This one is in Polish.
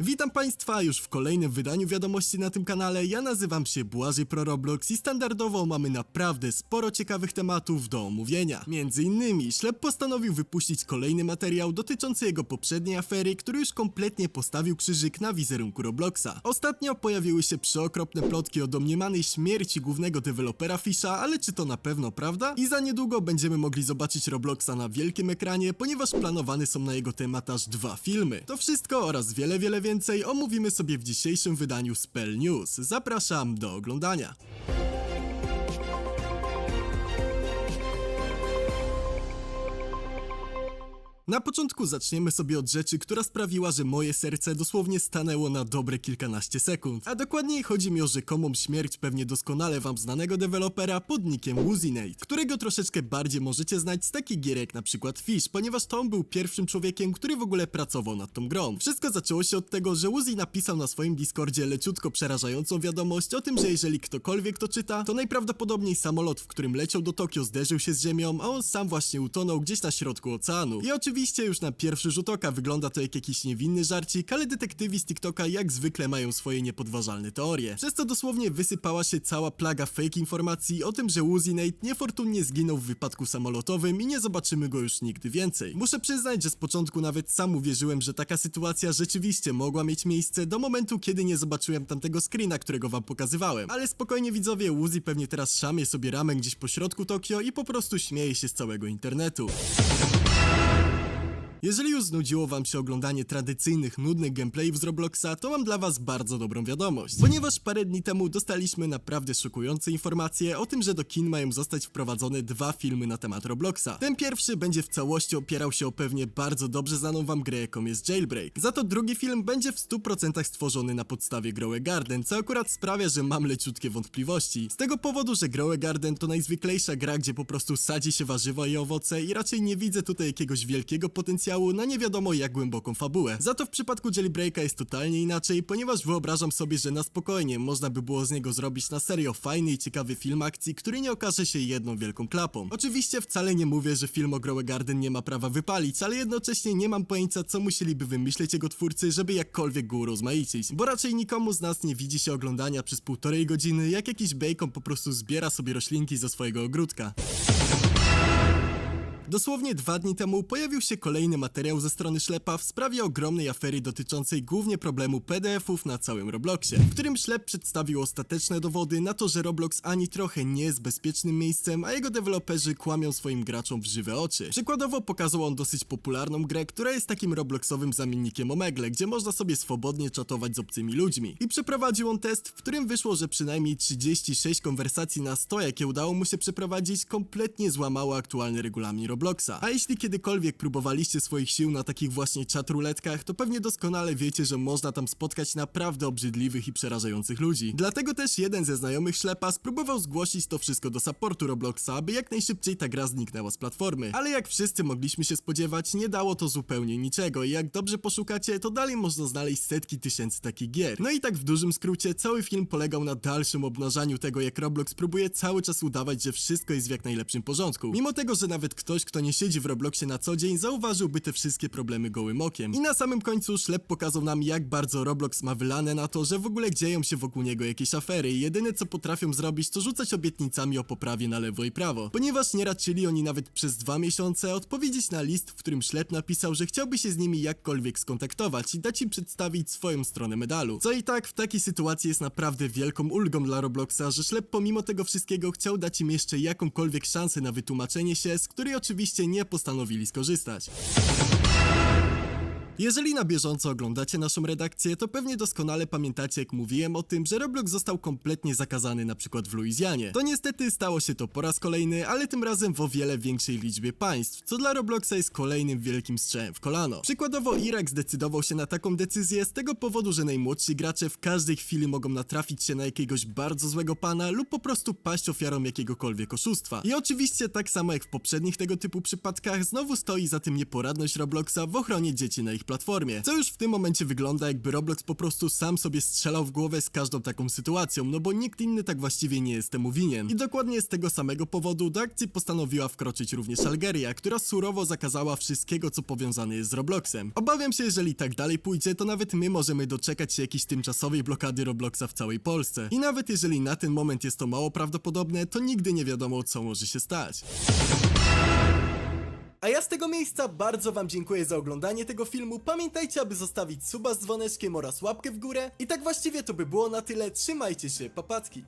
Witam Państwa już w kolejnym wydaniu wiadomości na tym kanale. Ja nazywam się Błażej Pro Roblox i standardowo mamy naprawdę sporo ciekawych tematów do omówienia. Między innymi Ślep postanowił wypuścić kolejny materiał dotyczący jego poprzedniej afery, który już kompletnie postawił krzyżyk na wizerunku Robloxa. Ostatnio pojawiły się przeokropne plotki o domniemanej śmierci głównego dewelopera Fisha, ale czy to na pewno prawda? I za niedługo będziemy mogli zobaczyć Robloxa na wielkim ekranie, ponieważ planowane są na jego temat aż dwa filmy. To wszystko oraz wiele, wiele więcej omówimy sobie w dzisiejszym wydaniu Spell News. Zapraszam do oglądania. Na początku zaczniemy sobie od rzeczy, która sprawiła, że moje serce dosłownie stanęło na dobre kilkanaście sekund. A dokładniej chodzi mi o rzekomą śmierć pewnie doskonale wam znanego dewelopera pod nickiem Woozinate, którego troszeczkę bardziej możecie znać z takich gier jak na przykład Fish, ponieważ to on był pierwszym człowiekiem, który w ogóle pracował nad tą grą. Wszystko zaczęło się od tego, że Woozy napisał na swoim Discordzie leciutko przerażającą wiadomość o tym, że jeżeli ktokolwiek to czyta, to najprawdopodobniej samolot, w którym leciał do Tokio zderzył się z ziemią, a on sam właśnie utonął gdzieś na środku oceanu. I oczywiście już na pierwszy rzut oka wygląda to jak jakiś niewinny żarcik, ale detektywi z TikToka jak zwykle mają swoje niepodważalne teorie. Przez to dosłownie wysypała się cała plaga fake informacji o tym, że Woozinate niefortunnie zginął w wypadku samolotowym i nie zobaczymy go już nigdy więcej. Muszę przyznać, że z początku nawet sam uwierzyłem, że taka sytuacja rzeczywiście mogła mieć miejsce do momentu, kiedy nie zobaczyłem tamtego screena, którego wam pokazywałem. Ale spokojnie widzowie, Woozy pewnie teraz szamie sobie ramę gdzieś po środku Tokio i po prostu śmieje się z całego internetu. Jeżeli już znudziło wam się oglądanie tradycyjnych, nudnych gameplayów z Robloxa, to mam dla was bardzo dobrą wiadomość. Ponieważ parę dni temu dostaliśmy naprawdę szokujące informacje o tym, że do kin mają zostać wprowadzone dwa filmy na temat Robloxa. Ten pierwszy będzie w całości opierał się o pewnie bardzo dobrze znaną wam grę, jaką jest Jailbreak. Za to drugi film będzie w 100% stworzony na podstawie Growe Garden, co akurat sprawia, że mam leciutkie wątpliwości. Z tego powodu, że Growe Garden to najzwyklejsza gra, gdzie po prostu sadzi się warzywa i owoce i raczej nie widzę tutaj jakiegoś wielkiego potencjału na nie wiadomo jak głęboką fabułę. Za to w przypadku Jailbreaka jest totalnie inaczej, ponieważ wyobrażam sobie, że na spokojnie można by było z niego zrobić na serio fajny i ciekawy film akcji, który nie okaże się jedną wielką klapą. Oczywiście wcale nie mówię, że film o Growe Garden nie ma prawa wypalić, ale jednocześnie nie mam pojęcia co musieliby wymyśleć jego twórcy, żeby jakkolwiek go urozmaicić. Bo raczej nikomu z nas nie widzi się oglądania przez półtorej godziny, jak jakiś bacon po prostu zbiera sobie roślinki ze swojego ogródka. Dosłownie dwa dni temu pojawił się kolejny materiał ze strony Ślepa w sprawie ogromnej afery dotyczącej głównie problemu PDF-ów na całym Robloxie, w którym Ślep przedstawił ostateczne dowody na to, że Roblox ani trochę nie jest bezpiecznym miejscem, a jego deweloperzy kłamią swoim graczom w żywe oczy. Przykładowo pokazał on dosyć popularną grę, która jest takim Robloxowym zamiennikiem Omegle, gdzie można sobie swobodnie czatować z obcymi ludźmi. I przeprowadził on test, w którym wyszło, że przynajmniej 36 konwersacji na 100, jakie udało mu się przeprowadzić, kompletnie złamało aktualny regulamin Robloxa. A jeśli kiedykolwiek próbowaliście swoich sił na takich właśnie chat ruletkach, to pewnie doskonale wiecie, że można tam spotkać naprawdę obrzydliwych i przerażających ludzi. Dlatego też jeden ze znajomych ślepa spróbował zgłosić to wszystko do supportu Robloxa, aby jak najszybciej ta gra zniknęła z platformy. Ale jak wszyscy mogliśmy się spodziewać, nie dało to zupełnie niczego i jak dobrze poszukacie, to dalej można znaleźć setki tysięcy takich gier. No i tak w dużym skrócie, cały film polegał na dalszym obnażaniu tego, jak Roblox próbuje cały czas udawać, że wszystko jest w jak najlepszym porządku. Mimo tego, że nawet ktoś, kto nie siedzi w Robloxie na co dzień, zauważyłby te wszystkie problemy gołym okiem. I na samym końcu Ślep pokazał nam, jak bardzo Roblox ma wylane na to, że w ogóle dzieją się wokół niego jakieś afery i jedyne co potrafią zrobić, to rzucać obietnicami o poprawie na lewo i prawo. Ponieważ nie raczyli oni nawet przez dwa miesiące odpowiedzieć na list, w którym Ślep napisał, że chciałby się z nimi jakkolwiek skontaktować i dać im przedstawić swoją stronę medalu. Co i tak w takiej sytuacji jest naprawdę wielką ulgą dla Robloxa, że Ślep pomimo tego wszystkiego chciał dać im jeszcze jakąkolwiek szansę na wytłumaczenie się, z której oczywiście nie postanowili skorzystać. Jeżeli na bieżąco oglądacie naszą redakcję, to pewnie doskonale pamiętacie, jak mówiłem o tym, że Roblox został kompletnie zakazany na przykład w Luizjanie. To niestety stało się to po raz kolejny, ale tym razem w o wiele większej liczbie państw, co dla Robloxa jest kolejnym wielkim strzałem w kolano. Przykładowo Irak zdecydował się na taką decyzję z tego powodu, że najmłodsi gracze w każdej chwili mogą natrafić się na jakiegoś bardzo złego pana lub po prostu paść ofiarą jakiegokolwiek oszustwa. I oczywiście tak samo jak w poprzednich tego typu przypadkach, znowu stoi za tym nieporadność Robloxa w ochronie dzieci na ich platformie. Co już w tym momencie wygląda jakby Roblox po prostu sam sobie strzelał w głowę z każdą taką sytuacją, no bo nikt inny tak właściwie nie jest temu winien. I dokładnie z tego samego powodu do akcji postanowiła wkroczyć również Algeria, która surowo zakazała wszystkiego co powiązane jest z Robloxem. Obawiam się, jeżeli tak dalej pójdzie, to nawet my możemy doczekać się jakiejś tymczasowej blokady Robloxa w całej Polsce. I nawet jeżeli na ten moment jest to mało prawdopodobne, to nigdy nie wiadomo co może się stać. A ja z tego miejsca bardzo wam dziękuję za oglądanie tego filmu. Pamiętajcie, aby zostawić suba z dzwoneczkiem oraz łapkę w górę. I tak właściwie to by było na tyle. Trzymajcie się, papatki.